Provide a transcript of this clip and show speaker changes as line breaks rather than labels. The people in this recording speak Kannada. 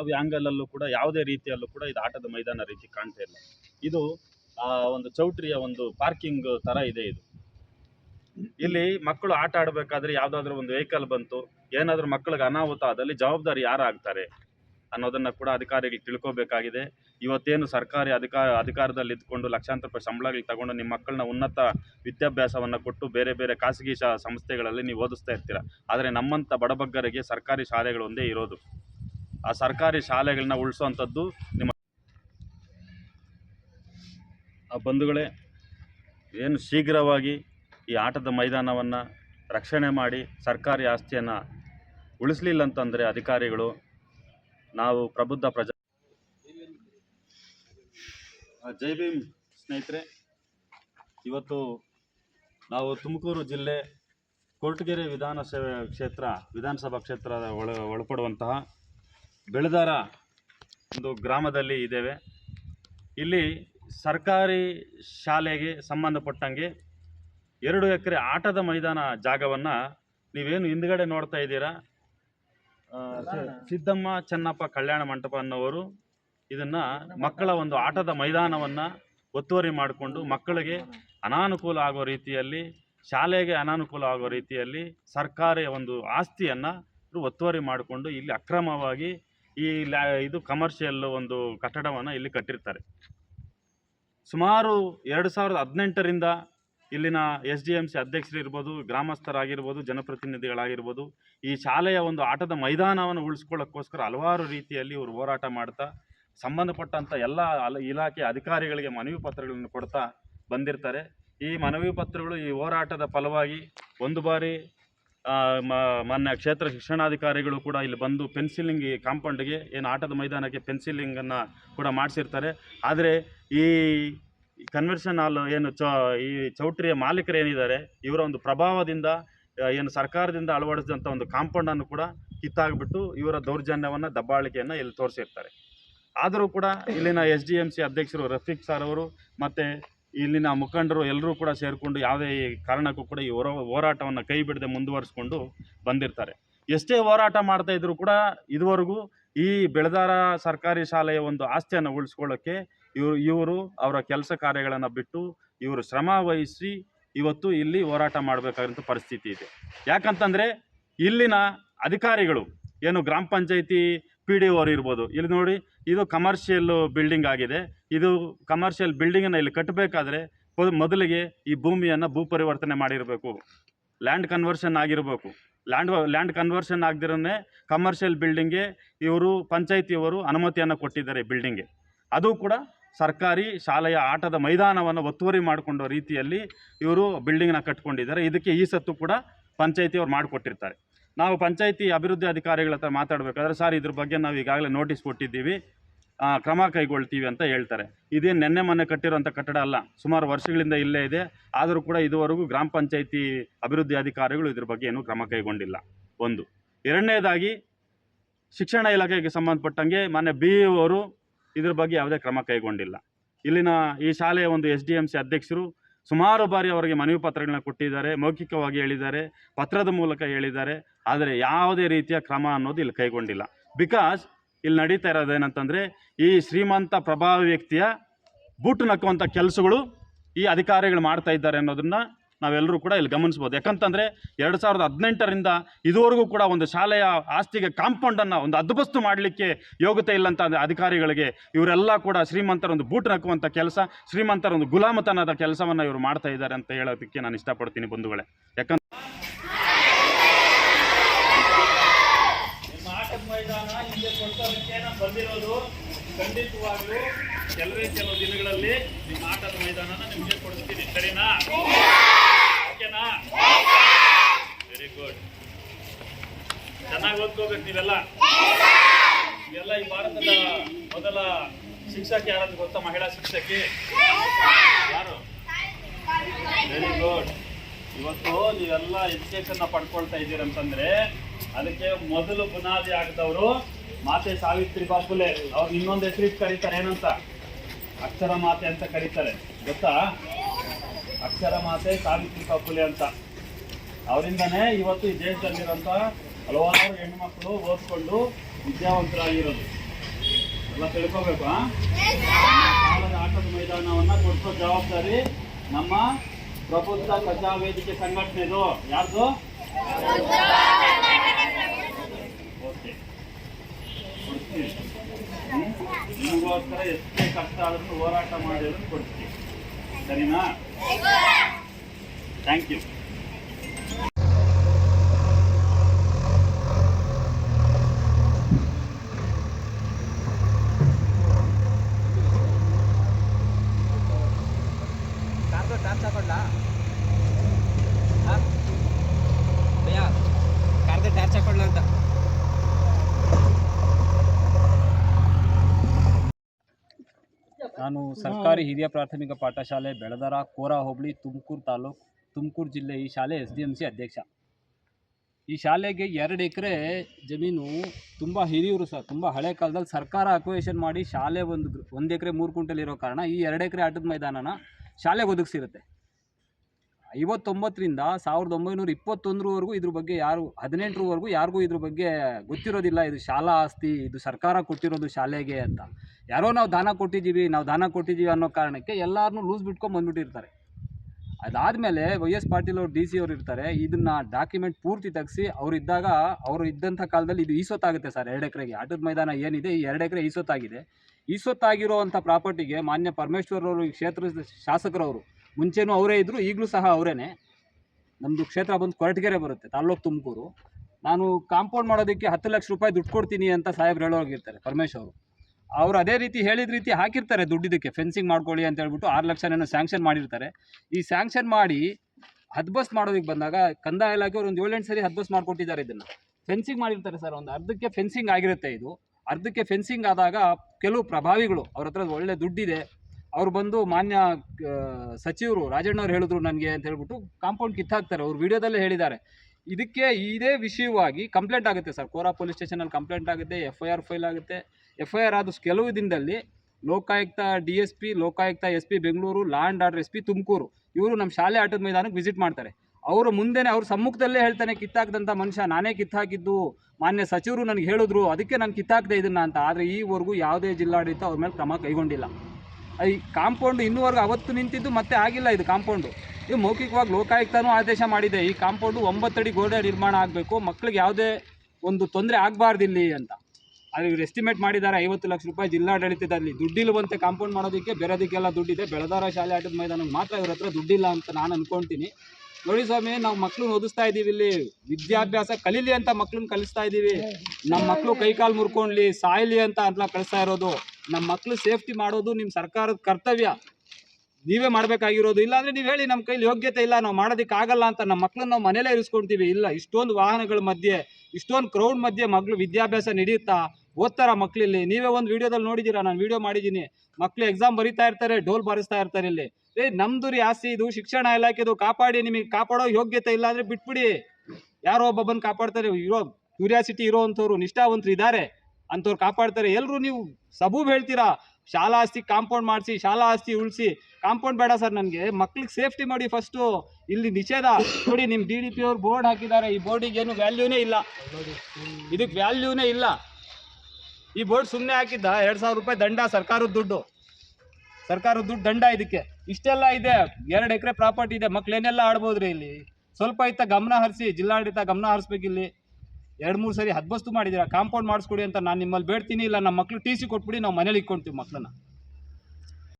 ಯಾವ ಆ್ಯಂಗಲಲ್ಲೂ ಕೂಡ ಯಾವುದೇ ರೀತಿಯಲ್ಲೂ ಕೂಡ ಇದು ಆಟದ ಮೈದಾನ ರೀತಿ ಕಾಣ್ತಾ ಇಲ್ಲ. ಇದು ಆ, ಒಂದು ಚೌಟ್ರಿಯ ಒಂದು ಪಾರ್ಕಿಂಗ್ ಥರ ಇದೆ ಇದು. ಇಲ್ಲಿ ಮಕ್ಕಳು ಆಟ ಆಡಬೇಕಾದ್ರೆ ಯಾವುದಾದ್ರೂ ಒಂದು ವೆಹಿಕಲ್ ಬಂತು ಏನಾದರೂ ಮಕ್ಕಳಿಗೆ ಅನಾಹುತ ಆದಲ್ಲಿ ಜವಾಬ್ದಾರಿ ಯಾರಾಗ್ತಾರೆ ಅನ್ನೋದನ್ನ ಕೂಡ ಅಧಿಕಾರಿಗಳು ತಿಳ್ಕೊಬೇಕಾಗಿದೆ. ಇವತ್ತೇನು ಸರ್ಕಾರಿ ಅಧಿಕಾರ ಅಧಿಕಾರದಲ್ಲಿ ಇದ್ಕೊಂಡು ಲಕ್ಷಾಂತರ ರೂಪಾಯಿ ಸಂಬಳಗಳು ತಗೊಂಡು ನಿಮ್ಮ ಮಕ್ಕಳನ್ನ ಉನ್ನತ ವಿದ್ಯಾಭ್ಯಾಸವನ್ನು ಕೊಟ್ಟು ಬೇರೆ ಬೇರೆ ಖಾಸಗಿ ಶಾ ಸಂಸ್ಥೆಗಳಲ್ಲಿ ನೀವು ಓದಿಸ್ತಾ ಇರ್ತೀರ. ಆದರೆ ನಮ್ಮಂಥ ಬಡಬಗ್ಗರಿಗೆ ಸರ್ಕಾರಿ ಶಾಲೆಗಳು ಒಂದೇ ಇರೋದು. ಆ ಸರ್ಕಾರಿ ಶಾಲೆಗಳನ್ನ ಉಳಿಸುವಂಥದ್ದು ನಿಮ್ಮ ಆ ಬಂಧುಗಳೇ, ಏನು ಶೀಘ್ರವಾಗಿ ಈ ಆಟದ ಮೈದಾನವನ್ನು ರಕ್ಷಣೆ ಮಾಡಿ ಸರ್ಕಾರಿ ಆಸ್ತಿಯನ್ನು ಉಳಿಸಲಿಲ್ಲ ಅಂತಂದರೆ ಅಧಿಕಾರಿಗಳು, ನಾವು ಪ್ರಬುದ್ಧ ಪ್ರಜಾ ಜೈ ಭೀಮ್ ಸ್ನೇಹಿತರೆ, ಇವತ್ತು ನಾವು ತುಮಕೂರು ಜಿಲ್ಲೆ ಕೊರಟಗೆರೆ ವಿಧಾನಸಭೆ ಕ್ಷೇತ್ರ, ವಿಧಾನಸಭಾ ಕ್ಷೇತ್ರದ ಒಳ ಒಳಪಡುವಂತಹ ಬೆಳದಾರ ಒಂದು ಗ್ರಾಮದಲ್ಲಿ ಇದ್ದೇವೆ. ಇಲ್ಲಿ ಸರ್ಕಾರಿ ಶಾಲೆಗೆ ಸಂಬಂಧಪಟ್ಟಂಗೆ ಎರಡು ಎಕರೆ ಆಟದ ಮೈದಾನ ಜಾಗವನ್ನು ನೀವೇನು ಹಿಂದ್ಗಡೆ ನೋಡ್ತಾ ಇದ್ದೀರಾ? ಸಿದ್ದಮ್ಮ ಚೆನ್ನಪ್ಪ ಕಲ್ಯಾಣ ಮಂಟಪ ಅನ್ನೋರು ಇದನ್ನ ಮಕ್ಕಳ ಒಂದು ಆಟದ ಮೈದಾನವನ್ನು ಒತ್ತುವರಿ ಮಾಡಿಕೊಂಡು ಮಕ್ಕಳಿಗೆ ಅನಾನುಕೂಲ ಆಗೋ ರೀತಿಯಲ್ಲಿ, ಶಾಲೆಗೆ ಅನಾನುಕೂಲ ಆಗೋ ರೀತಿಯಲ್ಲಿ ಸರ್ಕಾರಿ ಒಂದು ಆಸ್ತಿಯನ್ನು ಒತ್ತುವರಿ ಮಾಡಿಕೊಂಡು ಇಲ್ಲಿ ಅಕ್ರಮವಾಗಿ ಈ ಲ್ಯಾ ಇದು ಕಮರ್ಷಿಯಲ್ ಒಂದು ಕಟ್ಟಡವನ್ನು ಇಲ್ಲಿ ಕಟ್ಟಿರ್ತಾರೆ. ಸುಮಾರು ಎರಡು ಸಾವಿರದ ಹದಿನೆಂಟರಿಂದ ಇಲ್ಲಿನ ಎಸ್ ಡಿ ಎಂ ಸಿ ಅಧ್ಯಕ್ಷರಿರ್ಬೋದು, ಗ್ರಾಮಸ್ಥರಾಗಿರ್ಬೋದು, ಜನಪ್ರತಿನಿಧಿಗಳಾಗಿರ್ಬೋದು, ಈ ಶಾಲೆಯ ಒಂದು ಆಟದ ಮೈದಾನವನ್ನು ಉಳಿಸ್ಕೊಳ್ಳೋಕ್ಕೋಸ್ಕರ ಹಲವಾರು ರೀತಿಯಲ್ಲಿ ಇವರು ಹೋರಾಟ ಮಾಡ್ತಾ ಸಂಬಂಧಪಟ್ಟಂಥ ಎಲ್ಲ ಅಲ, ಇಲಾಖೆ ಅಧಿಕಾರಿಗಳಿಗೆ ಮನವಿ ಪತ್ರಗಳನ್ನು ಕೊಡ್ತಾ ಬಂದಿರ್ತಾರೆ. ಈ ಮನವಿ ಪತ್ರಗಳು ಈ ಹೋರಾಟದ ಫಲವಾಗಿ ಒಂದು ಬಾರಿ ಮಾನ್ಯ ಕ್ಷೇತ್ರ ಶಿಕ್ಷಣಾಧಿಕಾರಿಗಳು ಕೂಡ ಇಲ್ಲಿ ಬಂದು ಪೆನ್ಸಿಲಿಂಗ್ ಈ ಕಾಂಪೌಂಡ್ಗೆ ಏನು ಆಟದ ಮೈದಾನಕ್ಕೆ ಪೆನ್ಸಿಲಿಂಗನ್ನು ಕೂಡ ಮಾಡಿಸಿರ್ತಾರೆ. ಆದರೆ ಈ ಕನ್ವೆನ್ಷನ್ ಹಾಲ್ ಏನು ಚ, ಈ ಚೌಟ್ರಿಯ ಮಾಲೀಕರು ಏನಿದ್ದಾರೆ, ಇವರ ಒಂದು ಪ್ರಭಾವದಿಂದ ಏನು ಸರ್ಕಾರದಿಂದ ಅಳವಡಿಸಿದಂಥ ಒಂದು ಕಾಂಪೌಂಡನ್ನು ಕೂಡ ಕಿತ್ತಾಗ್ಬಿಟ್ಟು ಇವರ ದೌರ್ಜನ್ಯವನ್ನು, ದಬ್ಬಾಳಿಕೆಯನ್ನು ಇಲ್ಲಿ ತೋರಿಸಿರ್ತಾರೆ. ಆದರೂ ಕೂಡ ಇಲ್ಲಿನ ಎಸ್ ಡಿ ಎಂ ಸಿ ಅಧ್ಯಕ್ಷರು ರಫೀಕ್ ಸರ್ ಅವರು ಮತ್ತು ಇಲ್ಲಿನ ಮುಖಂಡರು ಎಲ್ಲರೂ ಕೂಡ ಸೇರಿಕೊಂಡು ಯಾವುದೇ ಕಾರಣಕ್ಕೂ ಕೂಡ ಈ ಹೊರ ಹೋರಾಟವನ್ನು ಕೈ ಬಿಡದೆ ಮುಂದುವರಿಸ್ಕೊಂಡು ಬಂದಿರ್ತಾರೆ. ಎಷ್ಟೇ ಹೋರಾಟ ಮಾಡ್ತಾ ಇದ್ರು ಕೂಡ ಇದುವರೆಗೂ ಈ ಬೆಳದಾರ ಸರ್ಕಾರಿ ಶಾಲೆಯ ಒಂದು ಆಸ್ತಿಯನ್ನು ಉಳಿಸ್ಕೊಳ್ಳೋಕ್ಕೆ ಇವರು ಇವರು ಅವರ ಕೆಲಸ ಕಾರ್ಯಗಳನ್ನು ಬಿಟ್ಟು ಇವರು ಶ್ರಮ ವಹಿಸಿ ಇವತ್ತು ಇಲ್ಲಿ ಹೋರಾಟ ಮಾಡಬೇಕಾದಂಥ ಪರಿಸ್ಥಿತಿ ಇದೆ. ಯಾಕಂತಂದರೆ ಇಲ್ಲಿನ ಅಧಿಕಾರಿಗಳು ಏನು ಗ್ರಾಮ ಪಂಚಾಯತಿ ಪಿ ಡಿ ಓರ್ ಇರ್ಬೋದು. ಇಲ್ಲಿ ನೋಡಿ, ಇದು ಕಮರ್ಷಿಯಲ್ ಬಿಲ್ಡಿಂಗ್ ಆಗಿದೆ. ಇದು ಕಮರ್ಷಿಯಲ್ ಬಿಲ್ಡಿಂಗನ್ನು ಇಲ್ಲಿ ಕಟ್ಟಬೇಕಾದ್ರೆ ಮೊದಲಿಗೆ ಈ ಭೂಮಿಯನ್ನು ಭೂ ಪರಿವರ್ತನೆ ಮಾಡಿರಬೇಕು. ಲ್ಯಾಂಡ್ ಕನ್ವರ್ಷನ್ ಆಗಿರಬೇಕು. ಲ್ಯಾಂಡ್ ಲ್ಯಾಂಡ್ ಕನ್ವರ್ಷನ್ ಆಗದಿರೇ ಕಮರ್ಷಿಯಲ್ ಬಿಲ್ಡಿಂಗ್ಗೆ ಇವರು, ಪಂಚಾಯಿತಿಯವರು ಅನುಮತಿಯನ್ನು ಕೊಟ್ಟಿದ್ದಾರೆ ಬಿಲ್ಡಿಂಗ್ಗೆ ಅದು ಕೂಡ ಸರ್ಕಾರಿ ಶಾಲೆಯ ಆಟದ ಮೈದಾನವನ್ನು ಒತ್ತುವರಿ ಮಾಡಿಕೊಂಡ ರೀತಿಯಲ್ಲಿ ಇವರು ಬಿಲ್ಡಿಂಗ್ನ ಕಟ್ಕೊಂಡಿದ್ದಾರೆ. ಇದಕ್ಕೆ ಈ ಸತ್ತು ಕೂಡ ಪಂಚಾಯಿತಿಯವರು ಮಾಡಿಕೊಟ್ಟಿರ್ತಾರೆ. ನಾವು ಪಂಚಾಯಿತಿ ಅಭಿವೃದ್ಧಿ ಅಧಿಕಾರಿಗಳ ಹತ್ರ ಮಾತಾಡಬೇಕಾದ್ರೆ, ಸರ್, ಇದ್ರ ಬಗ್ಗೆ ನಾವು ಈಗಾಗಲೇ ನೋಟಿಸ್ ಕೊಟ್ಟಿದ್ದೀವಿ. ಕ್ರಮ ಕೈಗೊಳ್ತೀವಿ ಅಂತ ಹೇಳ್ತಾರೆ. ಇದೇನು ನೆನ್ನೆ ಮೊನ್ನೆ ಕಟ್ಟಿರೋಂಥ ಕಟ್ಟಡ ಅಲ್ಲ, ಸುಮಾರು ವರ್ಷಗಳಿಂದ ಇಲ್ಲೇ ಇದೆ. ಆದರೂ ಕೂಡ ಇದುವರೆಗೂ ಗ್ರಾಮ ಪಂಚಾಯಿತಿ ಅಭಿವೃದ್ಧಿ ಅಧಿಕಾರಿಗಳು ಇದ್ರ ಬಗ್ಗೆ ಏನೂ ಕ್ರಮ ಕೈಗೊಂಡಿಲ್ಲ. ಒಂದು. ಎರಡನೇದಾಗಿ, ಶಿಕ್ಷಣ ಇಲಾಖೆಗೆ ಸಂಬಂಧಪಟ್ಟಂಗೆ ಮೊನ್ನೆ ಬಿ ಅವರು ಇದ್ರ ಬಗ್ಗೆ ಯಾವುದೇ ಕ್ರಮ ಕೈಗೊಂಡಿಲ್ಲ. ಇಲ್ಲಿನ ಈ ಶಾಲೆಯ ಒಂದು ಎಸ್ ಡಿ ಎಂ ಸಿ ಅಧ್ಯಕ್ಷರು ಸುಮಾರು ಬಾರಿ ಅವರಿಗೆ ಮನವಿ ಪತ್ರಗಳನ್ನ ಕೊಟ್ಟಿದ್ದಾರೆ, ಮೌಖಿಕವಾಗಿ ಹೇಳಿದ್ದಾರೆ, ಪತ್ರದ ಮೂಲಕ ಹೇಳಿದ್ದಾರೆ. ಆದರೆ ಯಾವುದೇ ರೀತಿಯ ಕ್ರಮ ಅನ್ನೋದು ಇಲ್ಲಿ ಕೈಗೊಂಡಿಲ್ಲ. ಬಿಕಾಸ್ ಇಲ್ಲಿ ನಡೀತಾ ಇರೋದು ಏನಂತಂದರೆ, ಈ ಶ್ರೀಮಂತ ಪ್ರಭಾವಿ ವ್ಯಕ್ತಿಯ ಬೂಟು ನಕ್ಕುವಂಥ ಕೆಲಸಗಳು ಈ ಅಧಿಕಾರಿಗಳು ಮಾಡ್ತಾ ಇದ್ದಾರೆ ಅನ್ನೋದನ್ನ ನಾವೆಲ್ಲರೂ ಕೂಡ ಇಲ್ಲಿ ಗಮನಿಸ್ಬೋದು ಯಾಕಂತಂದರೆ ಎರಡು ಸಾವಿರದ ಹದಿನೆಂಟರಿಂದ ಇದುವರೆಗೂ ಕೂಡ ಒಂದು ಶಾಲೆಯ ಆಸ್ತಿಗೆ ಕಾಂಪೌಂಡನ್ನು ಒಂದು ಹದ್ದುಬಸ್ತು ಮಾಡಲಿಕ್ಕೆ ಯೋಗ್ಯತೆ ಇಲ್ಲಂತ ಅಧಿಕಾರಿಗಳಿಗೆ ಇವರೆಲ್ಲ ಕೂಡ ಶ್ರೀಮಂತರ ಒಂದು ಬೂಟ್ ನಕ್ಕುವಂಥ ಕೆಲಸ, ಶ್ರೀಮಂತರ ಒಂದು ಗುಲಾಮತನದ ಕೆಲಸವನ್ನು ಇವರು ಮಾಡ್ತಾ ಇದ್ದಾರೆ ಅಂತ ಹೇಳೋದಕ್ಕೆ ನಾನು ಇಷ್ಟಪಡ್ತೀನಿ ಬಂಧುಗಳೇ. ಯಾಕಂದ್ರೆ ಖಂಡಿತವಾಗ್ಲೂ ಕೆಲವೇ ಕೆಲವು ದಿನಗಳಲ್ಲಿ ನಿಮ್ಮ ಆಟದ ಮೈದಾನನ ನಿಮಗೆ ಕೊಡಿಸ್ತೀನಿ. ಸರಿನಾ? ಓಕೆನಾ ವೆರಿ ಗುಡ್ ಚೆನ್ನಾಗಿ ಓದ್ಕೋಬೇಕು ನೀವೆಲ್ಲ? ಎಲ್ಲ ಈ ಭಾರತದ ಮೊದಲ ಶಿಕ್ಷಕಿ ಯಾರಂತ ಗೊತ್ತಾ, ಮಹಿಳಾ ಶಿಕ್ಷಕಿ? ಯಾರು? ವೆರಿ ಗುಡ್ ಇವತ್ತು ನೀವೆಲ್ಲ ಎಜುಕೇಶನ್ ಪಡ್ಕೊಳ್ತಾ ಇದ್ದೀರಂತಂದ್ರೆ ಅದಕ್ಕೆ ಮೊದಲು ಬುನಾದಿ ಆಗದವರು ಮಾತೆ ಸಾವಿತ್ರಿ ಬಾಪುಲೆ ಅವ್ರು ಇನ್ನೊಂದು ಹೆಸರು ಕರೀತಾರೆ, ಏನಂತ? ಅಕ್ಷರ ಮಾತೆ ಅಂತ ಕರೀತಾರೆ. ಗೊತ್ತಾ? ಅಕ್ಷರ ಮಾತೆ ಸಾವಿತ್ರಿ ಬಾಪುಲೆ ಅಂತ. ಅವರಿಂದನೇ ಇವತ್ತು ಈ ದೇಶದಲ್ಲಿರೋಂಥ ಹಲವಾರು ಹೆಣ್ಮಕ್ಳು ಓದ್ಕೊಂಡು ವಿದ್ಯಾವಂತರಾಗಿರೋದು. ಎಲ್ಲ ತಿಳ್ಕೋಬೇಕು? ಆಟದ ಮೈದಾನವನ್ನ ಕೊಡಿಸೋ ಜವಾಬ್ದಾರಿ ನಮ್ಮ ಪ್ರಬುದ್ಧ ಕಜಾ ವೇದಿಕೆ ಸಂಘಟನೆದು. ಯಾರ್ದು? ಓಕೆ? ನಿಮಗೋಸ್ಕರ ಎಷ್ಟೇ ಕಷ್ಟ ಆದ್ರೂ ಹೋರಾಟ ಮಾಡಿದ್ರು ಕೊಡ್ತೀವಿ ಸರಿನಾ? ಥ್ಯಾಂಕ್ ಯು
ಹಾಕೊಡ್ಲಾ? ಹಾಂ? ಭಯ್ಯ ಕಾರ್ದು ಟಾರ್ಚ್ ಹಾಕೊಡ್ಲಾ ಅಂತ. ನಾನು ಸರ್ಕಾರಿ ಹಿರಿಯ ಪ್ರಾಥಮಿಕ ಪಾಠಶಾಲೆ ಬೆಳದರ ಕೋರ ಹೋಬಳಿ ತುಮಕೂರು ತಾಲೂಕು ತುಮಕೂರು ಜಿಲ್ಲೆ ಈ ಶಾಲೆ ಎಸ್ ಡಿ ಎಂ ಸಿ ಅಧ್ಯಕ್ಷ. ಈ ಶಾಲೆಗೆ ಎರಡು ಎಕರೆ ಜಮೀನು ತುಂಬ ಹಿರಿಯರು ಸರ್ ತುಂಬ ಹಳೆ ಕಾಲದಲ್ಲಿ ಸರ್ಕಾರ ಅಕ್ವೇಷನ್ ಮಾಡಿ ಶಾಲೆ ಒಂದು ಒಂದು ಎಕರೆ ಮೂರು ಕ್ವಿಂಟಲ್ ಇರೋ ಕಾರಣ ಈ ಎರಡು ಎಕರೆ ಆಟದ ಮೈದಾನನ ಶಾಲೆಗೆ ಒದಗಿಸಿರುತ್ತೆ. ಐವತ್ತೊಂಬತ್ತರಿಂದ ಸಾವಿರದ ಒಂಬೈನೂರ ಇಪ್ಪತ್ತೊಂದರವರೆಗೂ ಇದ್ರ ಬಗ್ಗೆ ಯಾರು, ಹದಿನೆಂಟರವರೆಗೂ ಯಾರಿಗೂ ಇದ್ರ ಬಗ್ಗೆ ಗೊತ್ತಿರೋದಿಲ್ಲ. ಇದು ಶಾಲಾ ಆಸ್ತಿ, ಇದು ಸರ್ಕಾರ ಕೊಟ್ಟಿರೋದು ಶಾಲೆಗೆ ಅಂತ. ಯಾರೋ ನಾವು ದಾನ ಕೊಟ್ಟಿದ್ದೀವಿ, ನಾವು ದಾನ ಕೊಟ್ಟಿದ್ದೀವಿ ಅನ್ನೋ ಕಾರಣಕ್ಕೆ ಎಲ್ಲರನ್ನೂ ಲೂಸ್ ಬಿಟ್ಕೊಂಡು ಬಂದ್ಬಿಟ್ಟಿರ್ತಾರೆ. ಅದಾದಮೇಲೆ ವೈ ಎಸ್ ಪಾಟೀಲ್ ಅವರು, ಡಿ ಸಿ ಅವರು ಇರ್ತಾರೆ, ಇದನ್ನ ಡಾಕ್ಯುಮೆಂಟ್ ಪೂರ್ತಿ ತೆಗೆಸಿ ಅವರಿದ್ದಾಗ ಅವರು ಇದ್ದಂಥ ಕಾಲದಲ್ಲಿ ಇದು ಈಸೊತ್ತಾಗುತ್ತೆ ಸರ್, ಎರಡು ಎಕರೆಗೆ. ಆಟದ ಮೈದಾನ ಏನಿದೆ, ಈ ಎರಡು ಎಕರೆ ಈಸೊತ್ತಾಗಿದೆ ಈಸೊತ್ತಾಗಿರುವಂಥ ಪ್ರಾಪರ್ಟಿಗೆ ಮಾನ್ಯ ಪರಮೇಶ್ವರ್ ಅವರು, ಈ ಕ್ಷೇತ್ರದ ಶಾಸಕರವರು ಮುಂಚೆನೂ ಅವರೇ ಇದ್ದರು ಈಗಲೂ ಸಹ ಅವರೇನೆ. ನಮ್ಮದು ಕ್ಷೇತ್ರ ಬಂದು ಕೊರಟಗೆರೆ ಬರುತ್ತೆ, ತಾಲ್ಲೂಕು ತುಮಕೂರು. ನಾನು ಕಾಂಪೌಂಡ್ ಮಾಡೋದಕ್ಕೆ ಹತ್ತು ಲಕ್ಷ ರೂಪಾಯಿ ದುಡ್ಡು ಕೊಡ್ತೀನಿ ಅಂತ ಸಾಹೇಬ್ರು ಹೇಳೋಗಿರ್ತಾರೆ ಪರಮೇಶ್ ಅವರು. ಅವ್ರು ಅದೇ ರೀತಿ ಹೇಳಿದ ರೀತಿ ಹಾಕಿರ್ತಾರೆ ದುಡ್ಡಿದ್ದಕ್ಕೆ ಫೆನ್ಸಿಂಗ್ ಮಾಡ್ಕೊಳ್ಳಿ ಅಂತ ಹೇಳ್ಬಿಟ್ಟು ಆರು ಲಕ್ಷನೇನೋ ಸ್ಯಾಂಕ್ಷನ್ ಮಾಡಿರ್ತಾರೆ. ಈ ಸ್ಯಾಂಕ್ಷನ್ ಮಾಡಿ ಹದ್ಬಸ್ ಮಾಡೋದಕ್ಕೆ ಬಂದಾಗ ಕಂದಾಯ ಇಲಾಖೆಯವರು ಒಂದು ಏಳೆಂಟು ಸರಿ ಹದ್ಬಸ್ ಮಾಡಿಕೊಟ್ಟಿದ್ದಾರೆ ಇದನ್ನು. ಫೆನ್ಸಿಂಗ್ ಮಾಡಿರ್ತಾರೆ ಸರ್, ಒಂದು ಅರ್ಧಕ್ಕೆ ಫೆನ್ಸಿಂಗ್ ಆಗಿರುತ್ತೆ ಇದು. ಅರ್ಧಕ್ಕೆ ಫೆನ್ಸಿಂಗ್ ಆದಾಗ ಕೆಲವು ಪ್ರಭಾವಿಗಳು, ಅವ್ರ ಹತ್ರ ಒಳ್ಳೆ ದುಡ್ಡಿದೆ ಅವ್ರು ಬಂದು ಮಾನ್ಯ ಸಚಿವರು ಸಚಿವರು ರಾಜಣ್ಣವ್ರು ಹೇಳಿದ್ರು ನನಗೆ ಅಂತ ಹೇಳ್ಬಿಟ್ಟು ಕಾಂಪೌಂಡ್ ಕಿತ್ತಾಕ್ತಾರೆ. ಅವ್ರು ವಿಡಿಯೋದಲ್ಲೇ ಹೇಳಿದ್ದಾರೆ. ಇದಕ್ಕೆ ಇದೇ ವಿಷಯವಾಗಿ ಕಂಪ್ಲೇಂಟ್ ಆಗುತ್ತೆ ಸರ್. ಕೋರಾ ಪೊಲೀಸ್ ಸ್ಟೇಷನಲ್ಲಿ ಕಂಪ್ಲೇಂಟ್ ಆಗುತ್ತೆ ಎಫ್ ಐ ಆರ್ ಫೈಲ್ ಆಗುತ್ತೆ. ಎಫ್ ಐ ಆರ್ ಆದ ಕೆಲವು ದಿನದಲ್ಲಿ Lokayukta D S P, Lokayukta S P Bengaluru land order S P Tumakuru ಇವರು ನಮ್ಮ ಶಾಲೆ ಆಟದ ಮೈದಾನಕ್ಕೆ ವಿಸಿಟ್ ಮಾಡ್ತಾರೆ. ಅವರ ಮುಂದೆನೇ ಅವ್ರ ಸಮ್ಮುಖದಲ್ಲೇ ಹೇಳ್ತಾನೆ, ಕಿತ್ತಾಕ್ದಂಥ ಮನುಷ್ಯ ನಾನೇ ಕಿತ್ತಾಕಿದ್ದು, ಮಾನ್ಯ ಸಚಿವರು ನನಗೆ ಹೇಳಿದ್ರು, ಅದಕ್ಕೆ ನಾನು ಕಿತ್ತಾಕ್ದೆ ಇದನ್ನು ಅಂತ. ಆದರೆ ಈವರೆಗೂ ಯಾವುದೇ ಜಿಲ್ಲಾಡಳಿತ ಅವ್ರ ಮೇಲೆ ಕ್ರಮ ಕೈಗೊಂಡಿಲ್ಲ. ಈ ಕಾಂಪೌಂಡ್ ಇನ್ನೂವರೆಗೂ ಅವತ್ತು ನಿಂತಿದ್ದು ಮತ್ತೆ ಆಗಿಲ್ಲ ಇದು ಕಾಂಪೌಂಡು. ಇದು ಮೌಖಿಕವಾಗಿ ಲೋಕಾಯುಕ್ತನೂ ಆದೇಶ ಮಾಡಿದೆ. ಈ ಕಾಂಪೌಂಡು ಒಂಬತ್ತಡಿ ಗೋಡೆ ನಿರ್ಮಾಣ ಆಗಬೇಕು. ಮಕ್ಕಳಿಗೆ ಯಾವುದೇ ಒಂದು ತೊಂದರೆ ಆಗಬಾರ್ದಿಲ್ಲಿ ಅಂತ. ಆದರೆ ಇವ್ರು ಎಸ್ಟಿಮೇಟ್ ಮಾಡಿದ್ದಾರೆ ಐವತ್ತು ಲಕ್ಷ ರೂಪಾಯಿ ಜಿಲ್ಲಾಡಳಿತದಲ್ಲಿ. ದುಡ್ಡಿಲ್ಲವಂತೆ ಕಾಂಪೌಂಡ್ ಮಾಡೋದಕ್ಕೆ ಬೇರೆದಕ್ಕೆಲ್ಲ ದುಡ್ಡಿದೆ. ಬೆಳದಾರ ಶಾಲೆ ಆಟದ ಮೈದಾನಕ್ಕೆ ಮಾತ್ರ ಇವ್ರ ಹತ್ರ ದುಡ್ಡಿಲ್ಲ ಅಂತ ನಾನು ಅನ್ಕೊಂತೀನಿ. ನೋಡಿ ಸ್ವಾಮಿ, ನಾವು ಮಕ್ಕಳನ್ನ ಓದಿಸ್ತಾ ಇದ್ದೀವಿ ಇಲ್ಲಿ. ವಿದ್ಯಾಭ್ಯಾಸ ಕಲೀಲಿ ಅಂತ ಮಕ್ಳನ್ನ ಕಲಿಸ್ತಾ ಇದ್ದೀವಿ ನಮ್ಮ ಮಕ್ಕಳು ಕೈಕಾಲು ಮುರ್ಕೊಂಡ್ಲಿ, ಸಾಯ್ಲಿ ಅಂತ ಅಂತ ಕಳಿಸ್ತಾ ಇರೋದು. ನಮ್ಮ ಮಕ್ಕಳು ಸೇಫ್ಟಿ ಮಾಡೋದು ನಿಮ್ಮ ಸರ್ಕಾರದ ಕರ್ತವ್ಯ. ನೀವೇ ಮಾಡಬೇಕಾಗಿರೋದು. ಇಲ್ಲಾಂದ್ರೆ ನೀವು ಹೇಳಿ ನಮ್ಮ ಕೈಲಿ ಯೋಗ್ಯತೆ ಇಲ್ಲ, ನಾವು ಮಾಡೋದಕ್ಕಾಗಲ್ಲ ಅಂತ ನಮ್ಮ ಮಕ್ಕಳನ್ನ ನಾವು ಮನೇಲೇ ಇರಿಸ್ಕೊಳ್ತೀವಿ ಇಲ್ಲ, ಇಷ್ಟೊಂದು ವಾಹನಗಳ ಮಧ್ಯೆ, ಇಷ್ಟೊಂದು ಕ್ರೌಡ್ ಮಧ್ಯೆ ಮಗಳು ವಿದ್ಯಾಭ್ಯಾಸ ನಡೆಯುತ್ತಾ ಓದ್ತಾರ ಮಕ್ಕಳಲ್ಲಿ ನೀವೇ ಒಂದು ವಿಡಿಯೋದಲ್ಲಿ ನೋಡಿದ್ದೀರಾ ನಾನು ವಿಡಿಯೋ ಮಾಡಿದ್ದೀನಿ ಮಕ್ಕಳು ಎಕ್ಸಾಮ್ ಬರಿತಾ ಇರ್ತಾರೆ, ಡೋಲ್ ಬಾರಿಸ್ತಾ ಇರ್ತಾರೆ ಇಲ್ಲಿ. ಏ ನಮ್ದು ರೀ ಆಸ್ತಿ ಇದು, ಶಿಕ್ಷಣ ಇಲಾಖೆದು ಕಾಪಾಡಿ, ನಿಮಗೆ ಕಾಪಾಡೋ ಯೋಗ್ಯತೆ ಇಲ್ಲ ಅಂದ್ರೆ ಬಿಟ್ಬಿಡಿ. ಯಾರೋ ಒಬ್ಬ ಬಂದು ಕಾಪಾಡ್ತಾರೆ. ಇರೋ ಕ್ಯೂರಿಯಾಸಿಟಿ ಇರೋವಂಥವ್ರು ನಿಷ್ಠಾವಂತರು ಇದ್ದಾರೆ ಅಂಥವ್ರು ಕಾಪಾಡ್ತಾರೆ. ಎಲ್ಲರೂ ನೀವು ಸಬೂಬ್ ಹೇಳ್ತೀರಾ? ಶಾಲಾ ಆಸ್ತಿ ಕಾಂಪೌಂಡ್ ಮಾಡಿಸಿ, ಶಾಲಾ ಆಸ್ತಿ ಉಳಿಸಿ. ಕಾಂಪೌಂಡ್ ಬೇಡ ಸರ್ ನನಗೆ. ಮಕ್ಳಿಗೆ ಸೇಫ್ಟಿ ಮಾಡಿ ಫಸ್ಟು ಇಲ್ಲಿ ನಿಷೇಧ. ನೋಡಿ ನಿಮ್ಮ ಡಿ ಡಿ ಪಿ ಅವ್ರು ಬೋರ್ಡ್ ಹಾಕಿದ್ದಾರೆ. ಈ ಬೋರ್ಡಿಗೆ ಏನು ವ್ಯಾಲ್ಯೂನೇ ಇಲ್ಲ. ಇದಕ್ಕೆ ವ್ಯಾಲ್ಯೂನೇ ಇಲ್ಲ. ಈ ಬೋರ್ಡ್ ಸುಮ್ಮನೆ ಹಾಕಿದ್ದ ಎರಡು ಸಾವಿರ ರೂಪಾಯಿ ದಂಡ, ಸರ್ಕಾರದ ದುಡ್ಡು. ಸರ್ಕಾರದ ದುಡ್ಡು ದಂಡ ಇದಕ್ಕೆ. ಇಷ್ಟೆಲ್ಲ ಇದೆ. ಎರಡು ಎಕರೆ ಪ್ರಾಪರ್ಟಿ ಇದೆ. ಮಕ್ಳು ಏನೆಲ್ಲ ಆಡ್ಬೋದ್ರಿ ಇಲ್ಲಿ. ಸ್ವಲ್ಪ ಇತ್ತ ಗಮನ ಹರಿಸಿ, ಜಿಲ್ಲಾಡಳಿತ ಗಮನ ಹರಿಸ್ಬೇಕು ಇಲ್ಲಿ ಎರಡು ಮೂರು ಸರಿ ಹದ್ಬಸ್ತು ಮಾಡಿದ್ದೀರಾ? ಕಾಂಪೌಂಡ್ ಮಾಡಿಸ್ಕೊಡಿ ಅಂತ ನಾನು ನಿಮ್ಮಲ್ಲಿ ಬೇಡ್ತೀನಿ, ಇಲ್ಲ ನಮ್ಮ ಮಕ್ಳು ಟಿ ಸಿ ಕೊಟ್ಬಿಡಿ, ನಾವು ಮನೇಲಿ ಇಟ್ಕೊಳ್ತೀವಿ ಮಕ್ಕಳನ್ನ